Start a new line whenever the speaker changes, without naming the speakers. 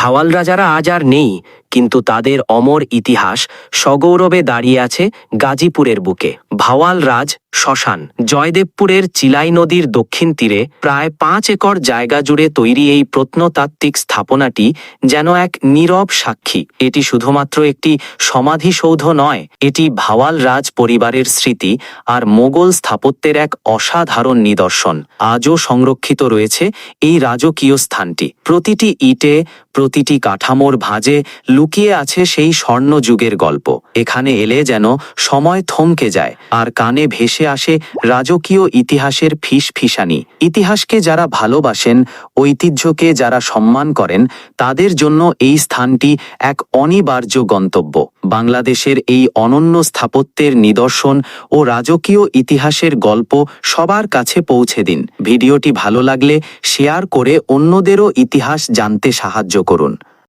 ভাওয়াল রাজারা আজ আর নেই কিন্তু তাদের অমর ইতিহাস সগৌরবে দাঁড়িয়ে আছে গাজীপুরের বুকে। ভাওয়াল রাজ, শ্মশান, জয়দেবপুরের চিলাই নদীর দক্ষিণ তীরে প্রায় পাঁচ একর জায়গা জুড়ে তৈরি এই প্রত্নতাত্ত্বিক স্থাপনাটি যেন এক নীরব সাক্ষী। এটি শুধুমাত্র একটি সমাধিসৌধ নয়, এটি ভাওয়াল রাজ পরিবারের স্মৃতি আর মোগল স্থাপত্যের এক অসাধারণ নিদর্শন। আজও সংরক্ষিত রয়েছে এই রাজকীয় স্থানটি। প্রতিটি ইটে, প্রতিটি কাঠামোর ভাঁজে লুকিয়ে আছে সেই স্বর্ণযুগের গল্প। এখানে এলে যেন সময় থমকে যায়, আর কানে ভেসে আসে রাজকীয় ইতিহাসের ফিস ফিসানি ইতিহাসকে যারা ভালোবাসেন, ঐতিহ্যকে যারা সম্মান করেন, তাদের জন্য এই স্থানটি এক অনিবার্য গন্তব্য। বাংলাদেশের এই অনন্য স্থাপত্যের নিদর্শন ও রাজকীয় ইতিহাসের গল্প সবার কাছে পৌঁছে দিন। ভিডিওটি ভালো লাগলে শেয়ার করে অন্যদেরও ইতিহাস জানতে সাহায্য করুন।